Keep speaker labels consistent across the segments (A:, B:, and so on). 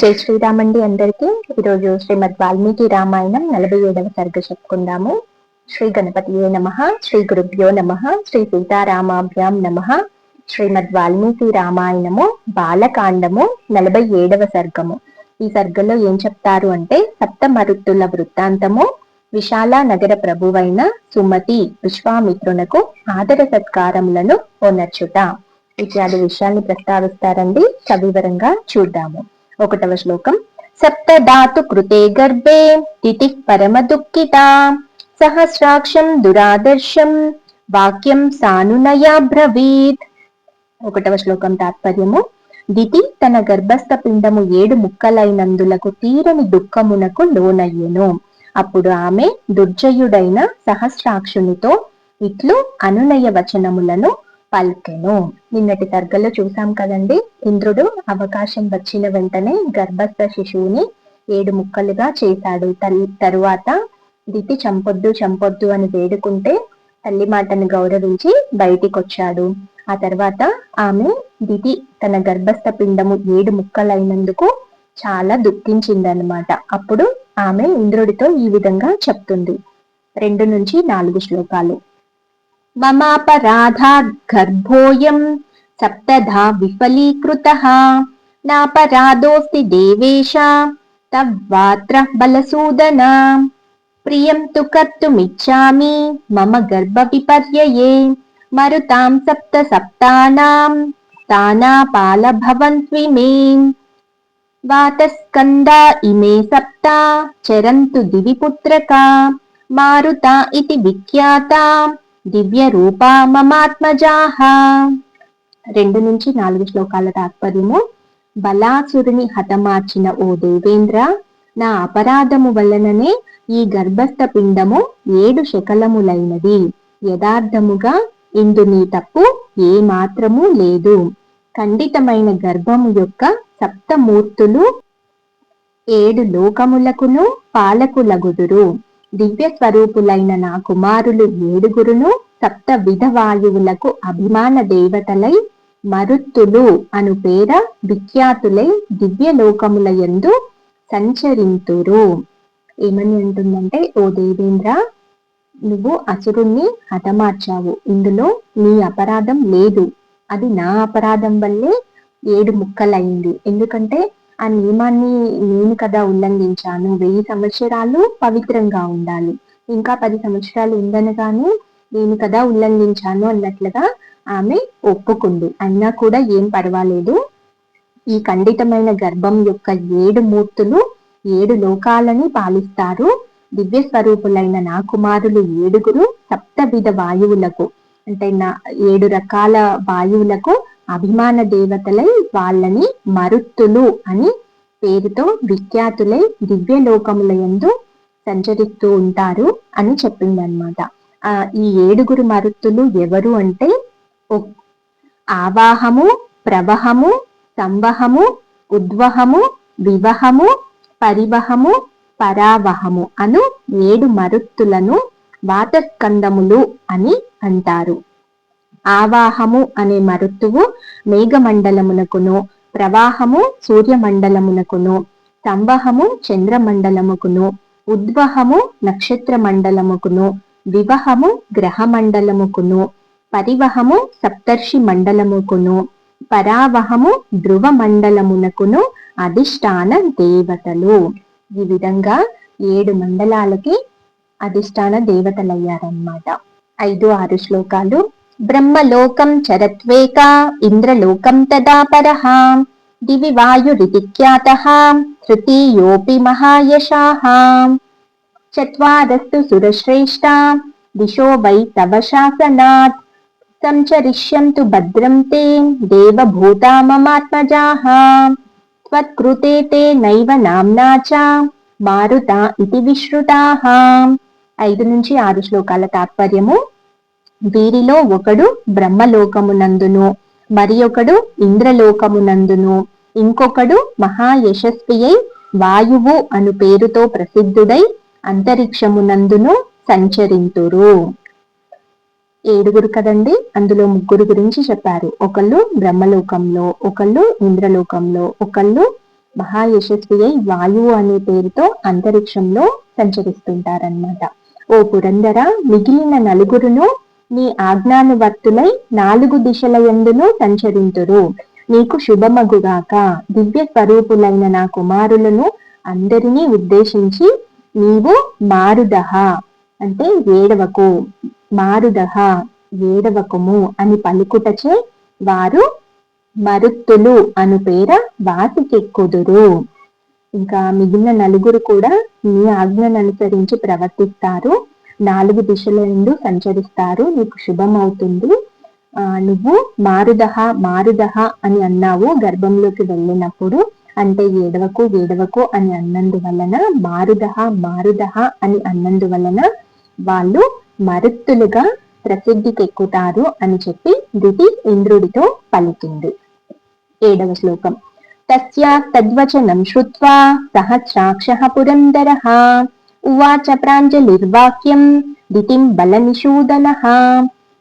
A: జై శ్రీరామండి అందరికీ. ఈరోజు శ్రీమద్ వాల్మీకి రామాయణం నలభై ఏడవ సర్గ చెప్పుకుందాము. శ్రీ గణపతి నమ? శ్రీ గురుభ్యో నమ? శ్రీ సీతారామాభ్యాం నమ? శ్రీమద్ వాల్మీకి రామాయణము బాలకాండము నలభై ఏడవ సర్గము. ఈ సర్గంలో ఏం చెప్తారు అంటే సప్త మరుత్తుల వృత్తాంతము విశాల నగర ప్రభువైన సుమతి విశ్వామిత్రునకు ఆదర సత్కారములను ఓనర్చుట ఇత్యాది విషయాన్ని ప్రస్తావిస్తారండి. సవివరంగా చూద్దాము. ఒకటవ శ్లోకం. సప్తధాతు కృతే గర్భే తిథి పరమ దుఃఖిత. సహస్రాక్షం దురాదర్శం వాక్యం సానునయా బ్రవీత్. ఒకటవ శ్లోకం తాత్పర్యము. దితి తన గర్భస్థ పిండము ఏడు ముక్కలైనందులకు తీరని దుఃఖమునకు లోనయ్యెను. అప్పుడు ఆమె దుర్జయుడైన సహస్రాక్షునితో ఇట్లు అనునయ వచనములను పల్కెను. నిన్నటి తర్గలో చూసాం కదండి. ఇంద్రుడు అవకాశం వచ్చిన వెంటనే గర్భస్థ శిశువుని ఏడు ముక్కలుగా చేశాడు. తల్లి తరువాత దితి చంపొద్దు చంపొద్దు అని వేడుకుంటే తల్లి మాటను గౌరవించి బయటికి వచ్చాడు ఆ తర్వాత ఆమె దితి తన గర్భస్థ పిండము ఏడు ముక్కలైనందుకు చాలా దుఃఖించిందనమాట అప్పుడు ఆమె ఇంద్రుడితో ఈ విధంగా చెప్తుంది. రెండు నుంచి నాలుగు శ్లోకాలు. మమాపరాధాద్ గర్భోయం సప్తధా విఫలీకృతః నాపరాధోస్తి దేవేశ తవ్వాత్ర బలసూదన ప్రియం తు కర్తుమిచ్చామి మమ గర్భవిపర్యయే మరుతాం సప్త సప్తానాం తానాపాల భవంత్విమే వాతస్కందా ఇమే సప్తా చరంతు దివి పుత్రకా మారుతా ఇతి విఖ్యాతా దివ్య రూపా మమాత్మజాహ రెండు నుంచి నాలుగు శ్లోకాల తాత్పర్యము. బలాసురుని హతమార్చిన ఓ దేవేంద్ర నా అపరాధము వలననే ఈ గర్భస్థ పిండము ఏడు శకలములైనది. యథార్థముగా ఇందు నీ తప్పు ఏ మాత్రము లేదు. ఖండితమైన గర్భము యొక్క సప్తమూర్తులు ఏడు లోకములకును పాలకులగుదురు. దివ్య స్వరూపులైన నా కుమారులు ఏడుగురును సప్త విధవాయువులకు అభిమాన దేవతలై మరుత్తులు అను పేర విఖ్యాతులై దివ్య లోకముల ఎందు సంచరింతురు. ఏమని అంటుందంటే ఓ దేవేంద్ర నువ్వు అసురుణ్ణి హతమార్చావు. ఇందులో నీ అపరాధం లేదు. అది నా అపరాధం వల్లే ఏడు ముక్కలైంది. ఎందుకంటే ఆ నియమాన్ని నేను కదా ఉల్లంఘించాను. వెయ్యి సంవత్సరాలు పవిత్రంగా ఉండాలి. ఇంకా పది సంవత్సరాలు ఉందనగానే నేను కదా ఉల్లంఘించాను అన్నట్లుగా ఆమె ఒప్పుకుంది. అయినా కూడా ఏం పర్వాలేదు. ఈ ఖండితమైన గర్భం యొక్క ఏడు మూర్తులు ఏడు లోకాలని పాలిస్తారు. దివ్య స్వరూపులైన నా కుమారులు ఏడుగురు సప్తవిధ వాయువులకు అంటే నా ఏడు రకాల వాయువులకు అభిమాన దేవతలై వాళ్ళని మరుత్తులు అని పేరుతో విఖ్యాతులై దివ్య లోకముల ఎందు సంచరిస్తూ ఉంటారు అని చెప్పిందనమాట ఆ ఈ ఏడుగురు మరుత్తులు ఎవరు అంటే ఆవాహము ప్రవహము సంవహము ఉద్వహము వివహము పరివహము పరావహము అను ఏడు మరుత్తులను వాతస్కందములు అని అంటారు. ఆవాహము అనే మరుత్తువు మేఘమండలమునకును ప్రవాహము సూర్యమండలమునకును సంవహము చంద్రమండలముకును ఉద్వహము నక్షత్ర మండలముకును వివహము గ్రహ మండలముకును పరివహము సప్తర్షి మండలముకును పరావహము ధ్రువ మండలమునకును అధిష్టాన దేవతలు. ఈ విధంగా ఏడు మండలాలకి అధిష్టాన దేవతలయ్యారన్నమాట. ఐదు ఆరు శ్లోకాలు బ్రహ్మలోకం చరత్వేక ఇంద్రలోకం తదా పరః దివి వాయురితి ఖ్యాత తృతీయోపి మహాయశాः చరస్సు సురశ్రేష్ట దిశో వై తవ శాసనాత్ సంచరిష్యంతు భద్రం తే దేవూత మమాత్మజాః తే నైవ నామ్నా చ మారుత ఇది విశ్రుతా ఐదు నుంచి ఆరు శ్లోకాల తాత్పర్యము వీరిలో ఒకడు బ్రహ్మలోకమునందును మరి ఒకడు ఇంద్రలోకమునందును. ఇంకొకడు మహాయశస్వి అయి వాయువు అను పేరుతో ప్రసిద్ధుడై అంతరిక్షమునందును సంచరింతురు. ఏడుగురు కదండి? అందులో ముగ్గురు గురించి చెప్పారు. ఒకళ్ళు బ్రహ్మలోకంలో ఒకళ్ళు ఇంద్రలోకంలో ఒకళ్ళు మహాయశస్వి అయి వాయువు అనే పేరుతో అంతరిక్షంలో సంచరిస్తుంటారన్నమాట. ఓ పురందర మిగిలిన నలుగురును నీ ఆజ్ఞానువర్తులై నాలుగు దిశల ఎందును సంచరింతురు. నీకు శుభమగుగాక. దివ్య స్వరూపులైన నా కుమారులను అందరినీ ఉద్దేశించి నీవు మారుదహ. అంటే ఏడవకు. మారుదహ ఏడవకుము అని పలుకుటచే వారు మరుత్తులు అను పేర వాసికెక్కుదురు. ఇంకా మిగిలిన నలుగురు కూడా నీ ఆజ్ఞను అనుసరించి ప్రవర్తిస్తారు. నాలుగు దిశల నుండి సంచరిస్తారు. నీకు శుభం అవుతుంది ఆ నువ్వు మారుదహ మారుదహ అని అన్నావు గర్భంలోకి వెళ్ళినప్పుడు. అంటే ఏడవకు ఏడవకు అని అన్నందువలన మారుదహ మారుదహ అని అన్నందువలన వాళ్ళు మరుత్తులుగా ప్రసిద్ధికెక్కుతారు అని చెప్పి దితి ఇంద్రుడితో పలికింది. ఏడవ శ్లోకం. తస్యా తద్వచనం శ్రుత్వా సహస్రాక్ష పురందర. ఉవాచ ప్రాంజలిర్వాక్యం దితిం బలనిషూదన.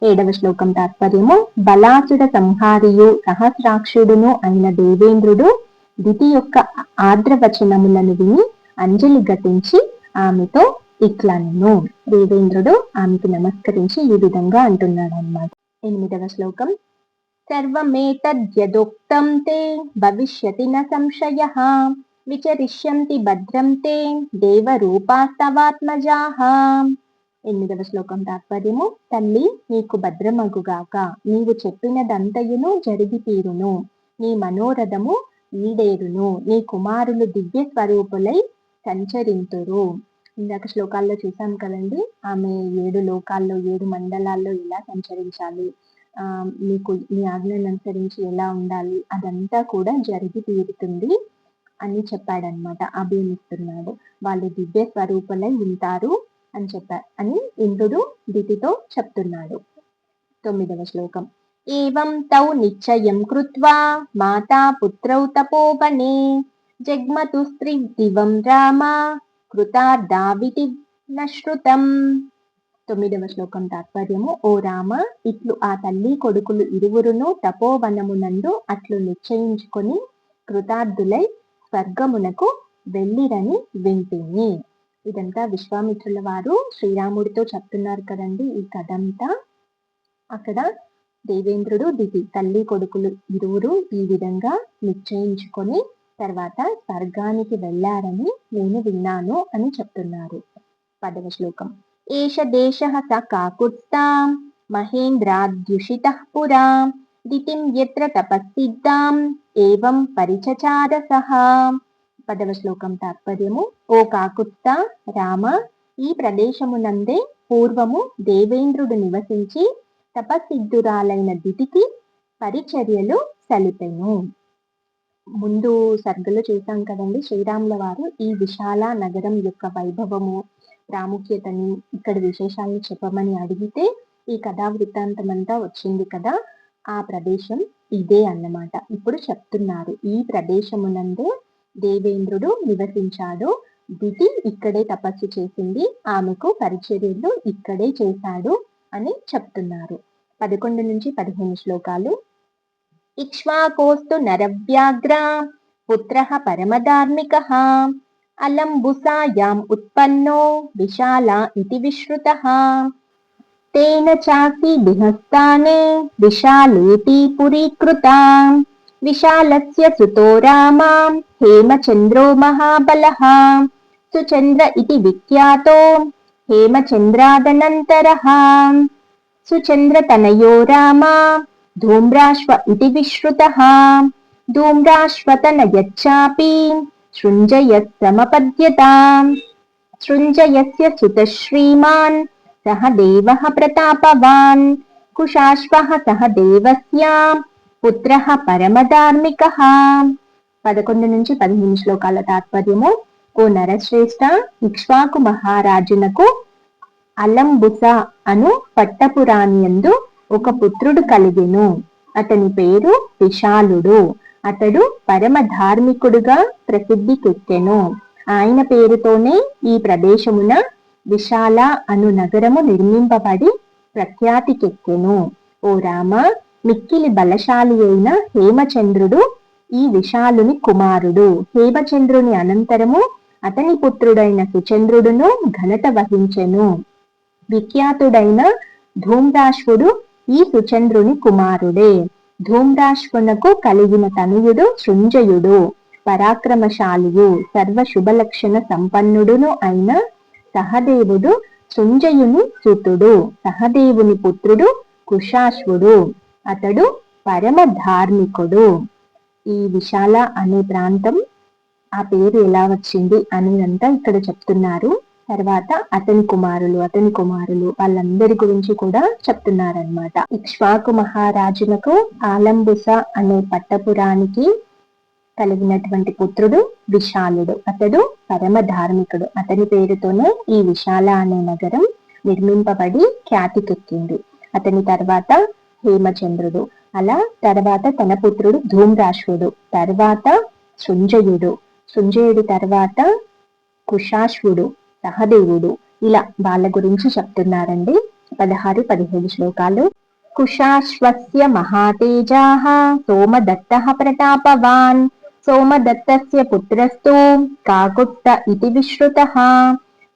A: ఏడవ శ్లోకం తాత్పర్యము. బలాసుడ సంహారియు సహస్రాక్షుడును అయిన దేవేంద్రుడు దితి యొక్క ఆర్ద్రవచనములను విని అంజలి గతించి ఆమెతో ఇట్లను దేవేంద్రుడు ఆమెకు నమస్కరించి ఈ విధంగా అంటున్నాడు అన్నమాట ఎనిమిదవ శ్లోకం. సర్వమేతద్యదోక్తం తే భవిష్యతి న సంశయ. విచరిష్యంతి భద్రం తే దేవరూపాస్తవాత్మజాహ ఎనిమిదవ శ్లోకం తాత్పర్యము తల్లి నీకు భద్రమగుగాక. నీవు చెప్పినదంతయును జరిగి తీరును నీ మనోరథము ఈడేరును. నీ కుమారులు దివ్య స్వరూపులై సంచరింతురు. ఇందాక శ్లోకాల్లో చూసాం కదండి ఆమె ఏడు లోకాల్లో ఏడు మండలాల్లో ఎలా సంచరించాలి? ఆ మీకు మీ ఆజ్ఞను అనుసరించి ఎలా ఉండాలి? అదంతా కూడా జరిగి తీరుతుంది అని చెప్పాడనమాట అభిమిస్తున్నాడు వాళ్ళు దివ్య స్వరూపులై ఉంటారు అని చెప్పారు అని ఇంద్రుడు దితితో చెప్తున్నాడు. తొమ్మిదవ శ్లోకం. ఏవం తౌ నిశ్చయం కృత్వా మాతా పుత్రౌ తపోవనే జగ్మతు స్త్రీ దివం రామ కృతార్థావితి నశ్రుతం. తొమ్మిదవ శ్లోకం తాత్పర్యము. ఓ రామ ఇట్లు ఆ తల్లి కొడుకులు ఇరువురును తపోవనమునందు అట్లు నిశ్చయించుకొని కృతార్థులై స్వర్గమునకు వెళ్ళిరని వింటిని ఇదంతా విశ్వామిత్రుల వారు శ్రీరాముడితో చెప్తున్నారు కదండి ఈ కథ అంతా అక్కడ దేవేంద్రుడు దిది తల్లి కొడుకులు ఇరువురు ఈ విధంగా నిశ్చయించుకొని తర్వాత స్వర్గానికి వెళ్ళారని నేను విన్నాను అని చెప్తున్నారు. పదవ శ్లోకం. ఏష దేశ స కాకుత్స్థాం మహేంద్రాద్యుషిత పురా దితిం ఎత్ర తపస్సిద్ధాం ఏవం పరిచచార సహా పదవ శ్లోకం తాత్పర్యము ఓ కాకుత్త రామ ఈ ప్రదేశమునందే పూర్వము దేవేంద్రుడు నివసించి తపస్సిద్ధురాలైన దితికి పరిచర్యలు సలిపెను. ముందు సర్గలు చూసాం కదండి శ్రీరాముల వారు ఈ విశాల నగరం యొక్క వైభవము ప్రాముఖ్యతని ఇక్కడ విశేషాలను చెప్పమని అడిగితే ఈ కథా వృత్తాంతం అంతా వచ్చింది కదా ఆ ప్రదేశం ఇదే అన్నమాట. ఇప్పుడు చెప్తున్నారు. ఈ ప్రదేశమునందే దేవేంద్రుడు నివసించాడు. దితి ఇక్కడే తపస్సు చేసింది. ఆమెకు పరిచర్యలు ఇక్కడే చేశాడు అని చెప్తున్నారు. పదకొండు నుంచి పదిహేను శ్లోకాలు. ఇక్ష్వాకోస్తు నరవ్యాగ్ర పుత్ర పరమధార్మిక అలంబుసాయాం ఉత్పన్నో విశాల ఇది విశ్రుత तेन चासि विहस्ताने विशालेति पुरीकृता विशालस्य सुतो रामा हेमचन्द्रो महाबलः सुचन्द्र इति विख्यातो हेमचन्द्रादनन्तरः सुचन्द्रतनयो रामा धूम्राश्व इति विश्रुतः धूम्राश्वतनयच्चापि शृञ्जयस्तमपद्यताम् शृञ्जयस्य सुतः श्रीमान् सः देवः प्रतापवान् कुशाश्वः सः దేవస్య పుత్రః పరమధార్మికః పదకొండు నుంచి పదిహేను శ్లోకాల తాత్పర్యము ఓ నరశ్రేష్ఠ ఇక్ష్వాకు మహారాజునకు అలంబుస అను పట్టపురాణియందు ఒక పుత్రుడు కలిగెను అతని పేరు విశాలుడు అతడు పరమ ధార్మికుడుగా ప్రసిద్ధికెక్కెను ఆయన పేరుతోనే ఈ ప్రదేశమున విశాల అను నగరము నిర్మింపబడి ప్రఖ్యాతికెక్కెను ఓ రామ మిక్కిలి బలశాలి అయిన హేమచంద్రుడు ఈ విశాలుని కుమారుడు. హేమచంద్రుని అనంతరము అతని పుత్రుడైన సుచంద్రుడును ఘనత వహించెను. విఖ్యాతుడైన ధూమ్రాశ్వుడు ఈ సుచంద్రుని కుమారుడే. ధూమ్రాశ్వునకు కలిగిన తనుయుడు శృంజయుడు. పరాక్రమశాలియు సర్వ శుభలక్షణ సంపన్నుడును అయిన సహదేవుడు సృంజయుని సుతుడు సహదేవుని పుత్రుడు కుశాశ్వుడు అతడు పరమ ధార్మికుడు. ఈ విశాల అనే ప్రాంతం ఆ పేరు ఎలా వచ్చింది అనేదంతా ఇక్కడ చెప్తున్నారు. తర్వాత అతని కుమారులు అతని కుమారులు వాళ్ళందరి గురించి కూడా చెప్తున్నారనమాట ఇక్ష్వాకు మహారాజునకు ఆలంబుస అనే పట్టపురానికి కలిగినటువంటి పుత్రుడు విశాలుడు. అతడు పరమ ధార్మికుడు. అతని పేరుతోనే ఈ విశాల అనే నగరం నిర్మింపబడి ఖ్యాతికెక్కింది అతని తర్వాత హేమచంద్రుడు. అలా తర్వాత తన పుత్రుడు ధూమ్రాశ్వుడు తర్వాత శృంజయుడు. శృంజయుడి తర్వాత కుశాశ్వుడు సహదేవుడు. ఇలా వాళ్ళ గురించి చెప్తున్నారండి. పదహారు పదిహేడు శ్లోకాలు. కుశాశ్వస్య మహాతేజా సోమదత్త ప్రతాపవాన్. సోమదత్తస్య పుత్రస్తు కాకుట్ట ఇతి విశ్రుతः.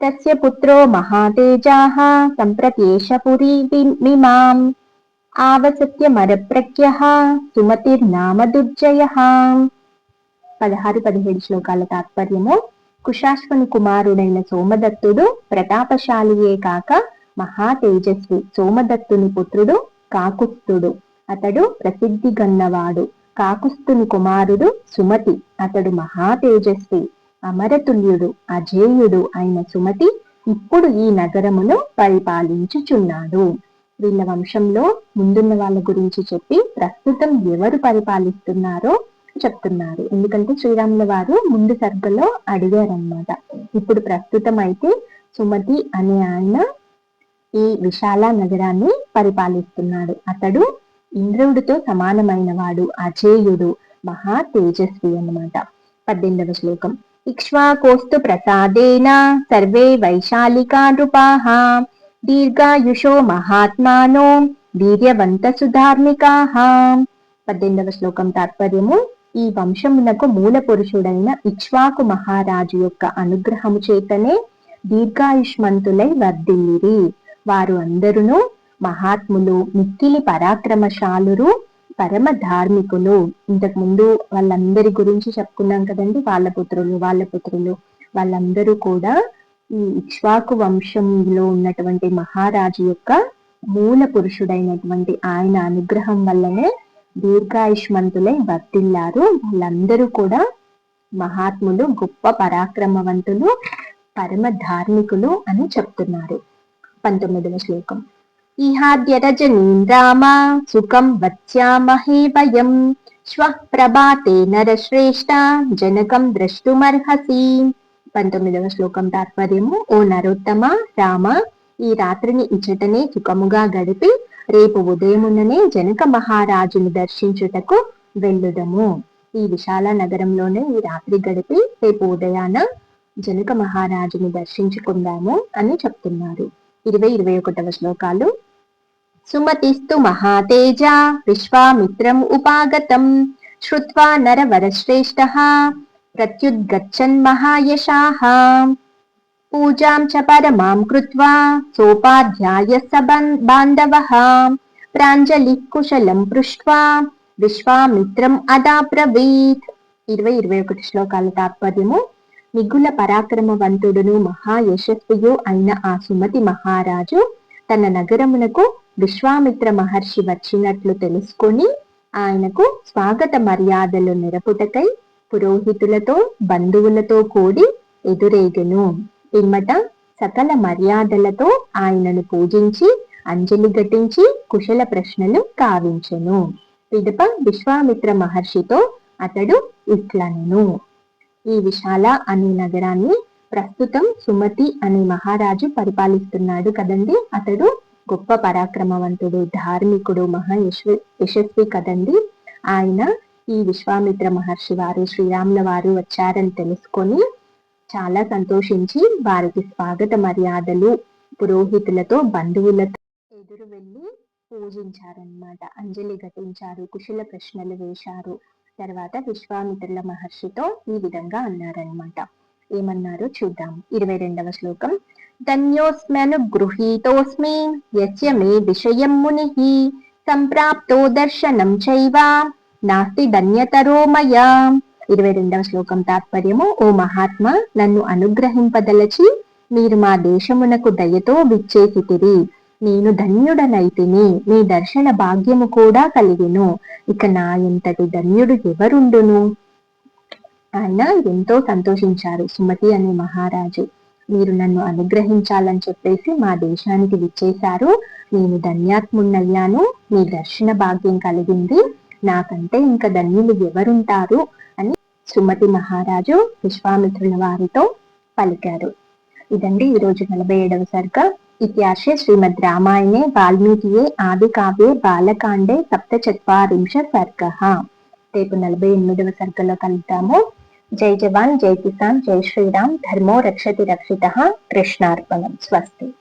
A: తస్య పుత్రో మహాతేజాः సంప్రత్యేష పురీమిమాం ఆవసత్యమరప్రఖ్యః సుమతిర్నామ దుర్జయః. పదహారు పదిహేడు శ్లోకాల తాత్పర్యము. కుశాశ్వని కుమారుడైన సోమదత్తుడు ప్రతాపశాలియే కాక మహా తేజస్వి సోమదత్తుని పుత్రుడు కాకుత్తుడు. అతడు ప్రసిద్ధి గన్నవాడు. కాకుస్తుని కుమారుడు సుమతి. అతడు మహా తేజస్వి అమరతుల్యుడు అజేయుడు అయిన సుమతి ఇప్పుడు ఈ నగరమును పరిపాలించుచున్నాడు. వీళ్ళ వంశంలో ముందున్న వాళ్ళ గురించి చెప్పి ప్రస్తుతం ఎవరు పరిపాలిస్తున్నారో చెప్తున్నారు. ఎందుకంటే శ్రీరాముల వారు ముందు సర్గలో అడిగారనమాట ఇప్పుడు ప్రస్తుతం అయితే సుమతి అనే ఆయన ఈ విశాల నగరాన్ని పరిపాలిస్తున్నాడు. అతడు ఇంద్రుడితో సమానమైన వాడు అజేయుడు మహా తేజస్వి అన్నమాట. పద్దెనిమిదవ శ్లోకం. ఇక్ష్వాకోస్తు ప్రసాదేన సర్వే వైశాలికా నృపాః. దీర్ఘాయుషో మహాత్మానో వీర్యవంత సుధార్మికాః. పద్దెనిమిదవ శ్లోకం తాత్పర్యము ఈ వంశమునకు మూల పురుషుడైన ఇక్ష్వాకు మహారాజు యొక్క అనుగ్రహము చేతనే దీర్ఘాయుష్మంతులై వర్ధిల్లిరి. వారు అందరూ మహాత్ములు మిక్కిలి పరాక్రమశాలురు పరమ ధార్మికులు. ఇంతకు ముందు వాళ్ళందరి గురించి చెప్పుకున్నాం కదండి వాళ్ళ పుత్రులు వాళ్ళ పుత్రులు. వాళ్ళందరూ కూడా ఈ ఇక్ష్వాకు వంశంలో ఉన్నటువంటి మహారాజు యొక్క మూల పురుషుడైనటువంటి ఆయన అనుగ్రహం వల్లనే దీర్ఘాయుష్మంతులై వర్తిల్లారు వాళ్ళందరూ కూడా మహాత్ములు గొప్ప పరాక్రమవంతులు పరమ ధార్మికులు అని చెప్తున్నారు. పంతొమ్మిదవ శ్లోకం. ఇహాద్య సుఖం వచ్చామహే వయం శ్వ ప్రభాతే నరశ్రేష్ట జనకం ద్రష్టుమర్హసి పంతొమ్మిదవ శ్లోకం తాత్పర్యము ఓ నరోత్తమ రామ ఈ రాత్రిని ఇచ్చటనే సుఖముగా గడిపి రేపు ఉదయముననే జనక మహారాజును దర్శించుటకు వెళ్ళుదము. ఈ విశాల నగరంలోనే ఈ రాత్రి గడిపి రేపు ఉదయాన జనక మహారాజుని దర్శించుకుందాము అని చెప్తున్నారు. ఇరవై ఇరవై ఒకటవ శ్లోకాలు సుమతిస్తు మహాతేజ విశ్వామిత్రం ఉపాగతం శ్రుత్వా నరవరశ్రేష్ఠ ప్రత్యుద్గచ్చన్ మహాయశాః పూజాం చ పరమాం కృత్వా సోపాధ్యాయ స బాంధవః ప్రాంజలి కుశలం పృష్ట్వా విశ్వామిత్రం అదాబ్రవీత్ ఇరవై ఇరవై ఒకటి శ్లోకాల తాత్పర్యము మిగుల పరాక్రమవంతుడును మహాయశస్వియు అయిన ఆ సుమతి మహారాజు తన నగరమునకు విశ్వామిత్ర మహర్షి వచ్చినట్లు తెలుసుకొని ఆయనకు స్వాగత మర్యాదలు నిరపుటకై పురోహితులతో బంధువులతో కూడి ఎదురేగెను. పిమ్మట సకల మర్యాదలతో ఆయనను పూజించి అంజలి ఘటించి కుశల ప్రశ్నలు కావించెను. పిదప విశ్వామిత్ర మహర్షితో అతడు ఇట్లనెను. ఈ విశాల అనే నగరాన్ని ప్రస్తుతం సుమతి అనే మహారాజు పరిపాలిస్తున్నాడు కదండి అతడు? గొప్ప పరాక్రమవంతుడు ధార్మికుడు మహా యశస్వి కదండి. ఆయన ఈ విశ్వామిత్ర మహర్షి వారు శ్రీరాముల వారు వచ్చారని తెలుసుకొని చాలా సంతోషించి వారికి స్వాగత మర్యాదలు పురోహితులతో బంధువులతో ఎదురు వెళ్ళి పూజించారనమాట అంజలి ఘటించారు కుశల ప్రశ్నలు వేశారు. తర్వాత విశ్వామిత్రుల మహర్షితో ఈ విధంగా అన్నారనమాట ఏమన్నారు? చూద్దాం. ఇరవై రెండవ శ్లోకం. ధన్యోస్మను గృహీతోస్మి యస్య మే విషయం ముని సంప్రాప్తో దర్శనం చైవ నాస్తి ధన్యతరో మయా ఇరవై రెండవ శ్లోకం తాత్పర్యము ఓ మహాత్మ నన్ను అనుగ్రహింపదలచి మీరు మా దేశమునకు దయతో విచ్చేసితిరి నేను ధన్యుడనైతిని మీ దర్శన భాగ్యము కూడా కలిగిను। ఇక నా ఇంతటి ధన్యుడు ఎవరుండును? ఆయన ఎంతో సంతోషించారు సుమతి అనే మహారాజు. మీరు నన్ను అనుగ్రహించాలని చెప్పేసి మా దేశానికి విచ్చేశారు. నేను ధన్యాత్మున్నయ్యాను మీ దర్శన భాగ్యం కలిగింది. నాకంటే ఇంకా ధన్యులు ఎవరుంటారు? అని సుమతి మహారాజు విశ్వామిత్రుల వారితో పలికారు. ఇదండి ఈరోజు నలభై ఏడవ సర్గ. ఇతిహాసే శ్రీమద్ రామాయణే వాల్మీకియే ఆది కావ్యే బాలకాండే సప్త చత్వారింశ సర్గ. రేపు నలభై ఎనిమిదవ సర్గలో కలుద్దాము. जय जवान जय किसान जय श्रीराम धर्मो रक्षति रक्षितः कृष्णार्पणं स्वस्ति।